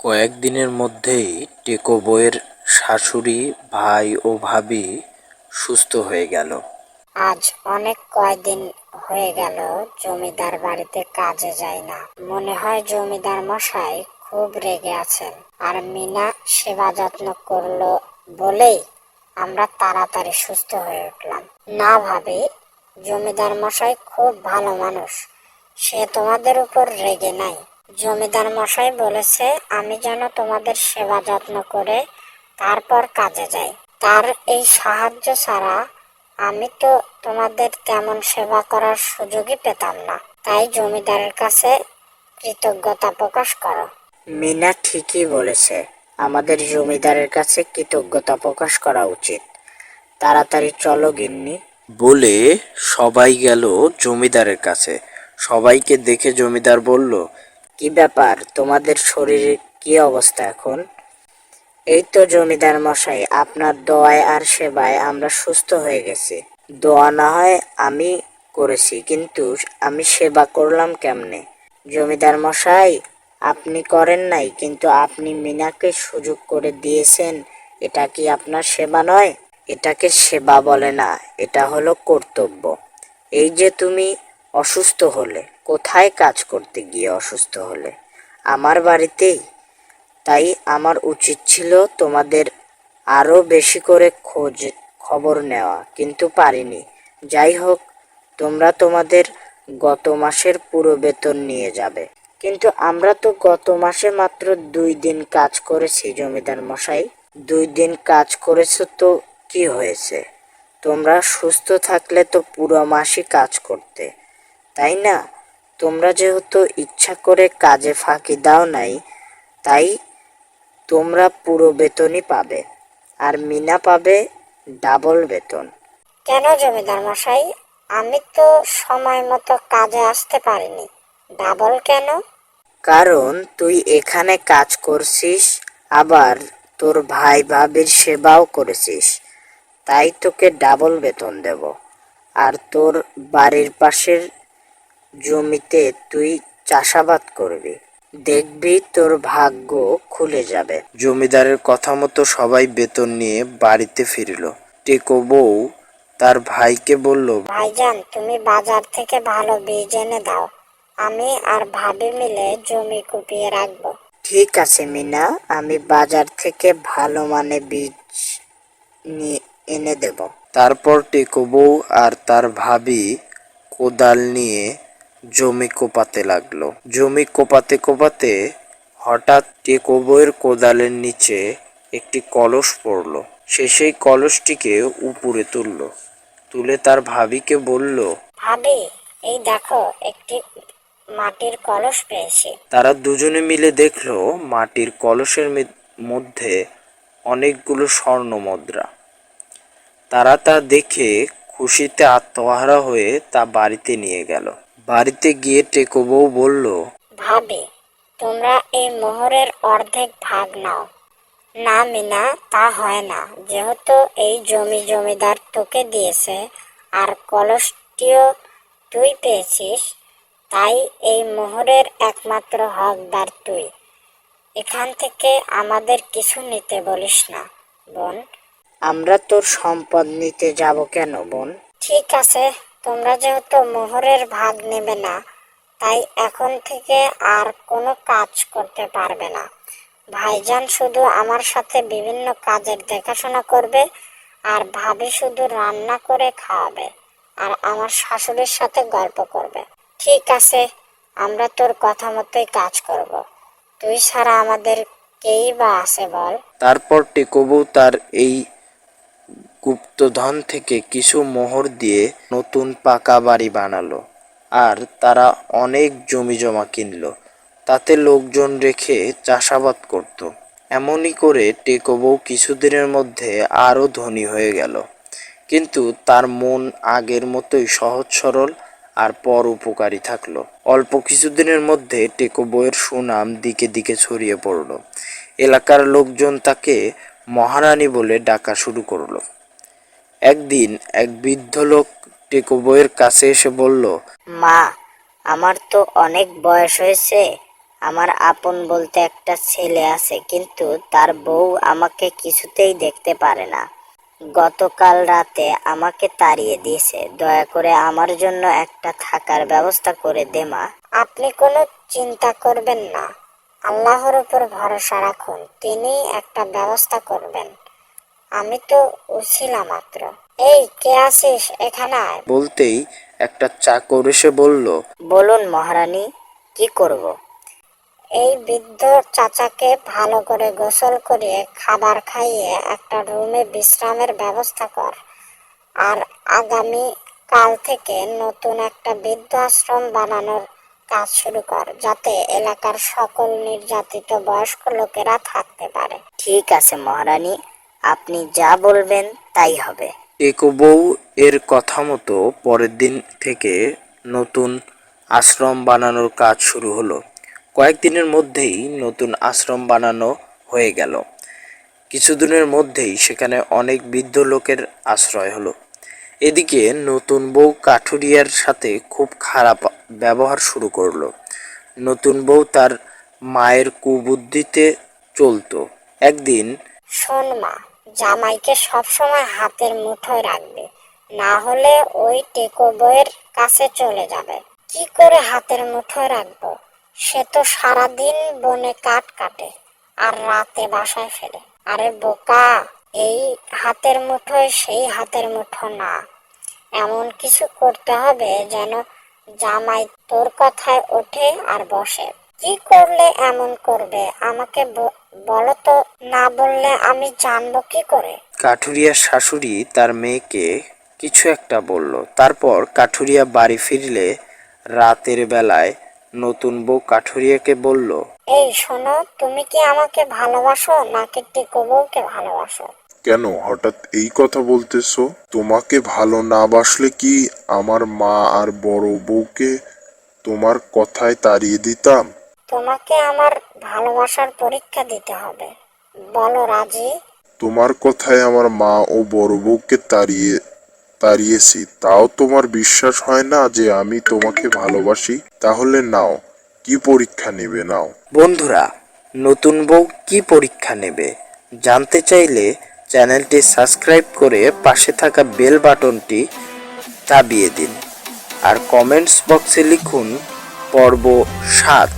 কয়েকদিনের মধ্যেই টেকো বউয়ের শাশুড়ি, ভাই ও ভাবি সুস্থ হয়ে গেল। আজ অনেক কয়দিন হয়ে গেল জমিদার বাড়িতে কাজে যায় না। মনে হয় জমিদার মশাই খুব রেগে আছেন। আর মিনা সেবা যত্ন করল বলেই আমরা তাড়াতাড়ি সুস্থ হয়ে উঠলাম। না ভাবি, জমিদার মশাই খুব ভালো মানুষ। সে তোমাদের উপর রেগে নাই। জমিদার মশাই বলেছে আমি যেন তোমাদের সেবা যত্ন করে তারপর কাজে যাই। তার এই সাহায্য ছাড়া আমি তো তোমাদের তেমন সেবা করার সুযোগই পেতাম না। তাই জমিদারের কাছে কৃতজ্ঞতা প্রকাশ করো। মিনা ঠিকই বলেছে আমাদের জমিদারের কাছে কৃতজ্ঞতা প্রকাশ করা উচিত। তাড়াতাড়ি চলো গিন্নি। বলে সবাই গেল জমিদারের কাছে। সবাইকে দেখে জমিদার বলল কি ব্যাপার? তোমাদের শরীরের কি অবস্থা এখন? এই তো জমিদার মশাই, আপনার দোয়ায় আর সেবায় আমরা সুস্থ হয়ে গেছি। দোয়া না হয় আমি করেছি, কিন্তু আমি সেবা করলাম কেমনে? জমিদার মশাই, আপনি করেন নাই, কিন্তু আপনি মিনাকে সুযোগ করে দিয়েছেন। এটা কি আপনার সেবা নয়? এটাকে সেবা বলে না, এটা হলো কর্তব্য। এই যে তুমি অসুস্থ হলে। কোথায় কাজ করতে গিয়ে অসুস্থ হলে? আমার বাড়িতেই। তাই আমার উচিত ছিল তোমাদের আরও বেশি করে খোঁজ, খবর নেওয়া, কিন্তু পারিনি। যাই হোক, তোমরা তোমাদের গত মাসের পুরো বেতন নিয়ে যাবে। কিন্তু আমরা তো গত মাসে মাত্র দুই দিন কাজ করেছি, জমিদার মশাই। দুই দিন কাজ করেছ তো কি হয়েছে? তোমরা সুস্থ থাকলে তো পুরো মাসই কাজ করতে, তাই না? তোমরা যেহেতু ইচ্ছা করে কাজে ফাঁকি দাও নাই তাই তোমরা পুরো বেতনই পাবে। আর মিনা পাবে ডাবল বেতন। কেন জমিদার মশাই? আমি তো সময় মতো কাজে আসতে পারিনি। ডাবল কেন? কারণ তুই এখানে কাজ করছিস আবার তোর ভাই ভাবির সেবাও করেছিস। তাই তোকে ডাবল বেতন দেব। আর তোর বাড়ির পাশের জমিতে তুই চাষাবাদ করবি দেখবি তোর ভাগ্য খুলে যাবে। জমিদারের কথা মতো সবাই বেতন নিয়ে বাড়িতে ফিরল। টেকো বউ তার ভাইকে বলল ভাইজান তুমি বাজার থেকে ভালো বীজ এনে দাও। আমি আর ভাবি মিলে জমি কুপিয়ে রাখব। ঠিক আছে মিনা আমি বাজার থেকে ভালো মানে বীজ নিয়ে এনে দেব। তারপর টেকো বউ আর তার ভাবি কোদাল নিয়ে জমি কোপাতে লাগল। জমি কোপাতে কোপাতে হঠাৎ টেকো বউয়ের কোদালের নিচে একটি কলস পড়ল। সে সেই কলসটিকে উপরে তুললো। তুলে তার ভাবিকে বলল ভাবি এই দেখো একটি মাটির কলস পেয়েছি। তারা দুজনে মিলে দেখল মাটির কলসের মধ্যে অনেকগুলো স্বর্ণ মুদ্রা। তারা তা দেখে খুশিতে আত্মহারা হয়ে তা বাড়িতে নিয়ে গেল। বাড়িতে গিয়ে টেকো বউ বলল ভাবি তোমরা এই মোহরের অর্ধেক ভাগ নাও। না মিনা তা হয় না। যেহেতু এই জমি জমিদার তোকে দিয়েছে আর কলসটিও তুই পেয়েছিস তাই এই মোহরের একমাত্র হকদার তুই। এখান থেকে আমাদের কিছু নিতে বলিস না বোন। আমরা তোর সম্পদ নিতে যাব কেন বোন? ঠিক আছে তোমরা যেহেতু মোহরের ভাগ নেবে না, তাই এখন থেকে আর কোনো কাজ করতে পারবে না। ভাইজান শুধু আমার সাথে বিভিন্ন কাজের দেখাশোনা করবে আর ভাবি শুধু রান্না করে খাওয়াবে আর আমার শাশুড়ির সাথে গল্প করবে। ঠিক আছে, আমরা তোর কথা মতোই কাজ করব। তুই ছাড়া আমাদের কেই বা আছে বল? তারপর টেকো বউ তার এই গুপ্তধন থেকে কিছু মোহর দিয়ে নতুন পাকা বাড়ি বানালো। আর তারা অনেক জমি জমা কিনল। তাতে লোকজন রেখে চাষাবাদ করত। এমনই করে টেকো বউ কিছুদিনের মধ্যে আরও ধনী হয়ে গেল। কিন্তু তার মন আগের মতোই সহজ সরল আর পর উপকারী থাকল। অল্প কিছুদিনের মধ্যে টেকো বউয়ের সুনাম দিকে দিকে ছড়িয়ে পড়ল। এলাকার লোকজন তাকে মহারানী বলে ডাকা শুরু করল। একদিন এক বৃদ্ধ লোক টেকো বউয়ের কাছে এসে বলল মা আমার তো অনেক বয়স হয়েছে। আমার আপন বলতে একটা ছেলে আছে কিন্তু তার বউ আমাকে কিছুতেই দেখতে পারে না। গতকাল রাতে আমাকে তাড়িয়ে দিয়েছে। দয়া করে আমার জন্য একটা থাকার ব্যবস্থা করে দে মা। আপনি কোনো চিন্তা করবেন না। আল্লাহর উপর ভরসা রাখুন। তিনি একটা ব্যবস্থা করবেন। আমি তো উছিলা মাত্র। এই কে আছিস এখানে বলতেই একটা চাকর এসে বলল বলুন মহারানী কি করব। এই বৃদ্ধ চাচাকে ভালো করে গোসল করিয়ে খাবার খাইয়ে একটা রুমে বিশ্রামের ব্যবস্থা কর। আর আগামী কাল থেকে নতুন একটা বৃদ্ধাশ্রম বানানোর কাজ শুরু কর যাতে এলাকার সকল নির্যাতিত বয়স্ক লোকেরা থাকতে পারে। ঠিক আছে মহারানী আপনি যা বলবেন তাই হবে। বউ এর কথা মতো পরের দিন থেকে নতুন আশ্রম বানানোর কাজ শুরু হলো। কয়েকদিনের মধ্যেই নতুন আশ্রম বানানো হয়ে গেল। কিছুদিনের মধ্যেই সেখানে অনেক বৃদ্ধ লোকের আশ্রয় হলো। এদিকে নতুন বউ কাঠুরিয়ার সাথে খুব খারাপ ব্যবহার শুরু করল। নতুন বউ তার মায়ের কুবুদ্ধিতে চলতো। একদিন শোন মা জামাইকে সবসময় হাতের মুঠোয় রাখবে। না হলে ওই টেকো বইয়ের কাছে চলে যাবে। কি করে হাতের মুঠোয় রাখব? সে তো সারাদিন বনে কাঠ কাটে আর রাতে বাসায় ফেরে আরে বোকা, এই হাতের মুঠোয় সেই হাতের মুঠো না। এমন কিছু করতে হবে যেন জামাই তোর কথায় ওঠে আর বসে। কি করলে এমন করবে? আমাকে বলো তো না বললে আমি জানব কি করে? কাঠুরিয়ার শাশুড়ি তার মেয়েকে কিছু একটা বলল। তারপর কাঠুরিয়া বাড়ি ফিরলে রাতের বেলায় নতুন বউ কাঠুরিয়াকে বলল এই শোনো তুমি কি আমাকে ভালোবাসো নাকি টিকো বউকে ভালোবাসো? কেন হঠাৎ এই কথা বলতেছো? তোমাকে ভালো না বাসলে কি আমার মা আর বড় বউকে তোমার কথায় তাড়িয়ে দিতাম? তোমাকে আমার ভালোবাসার পরীক্ষা দিতে হবে। বলো রাজি? তোমার কথায় আমার মা ও বড় বউকে তাড়িয়ে তাড়িয়েছি। তাও তোমার বিশ্বাস হয় না যে আমি তোমাকে ভালোবাসি? তাহলে নাও কি পরীক্ষা নেবে নাও? বন্ধুরা নতুন বউ কি পরীক্ষা নেবে? জানতে চাইলে চ্যানেলটি সাবস্ক্রাইব করে পাশে থাকা বেল বাটনটি চাবিয়ে দিন। আর কমেন্টস বক্সে লিখুন পর্ব সাত।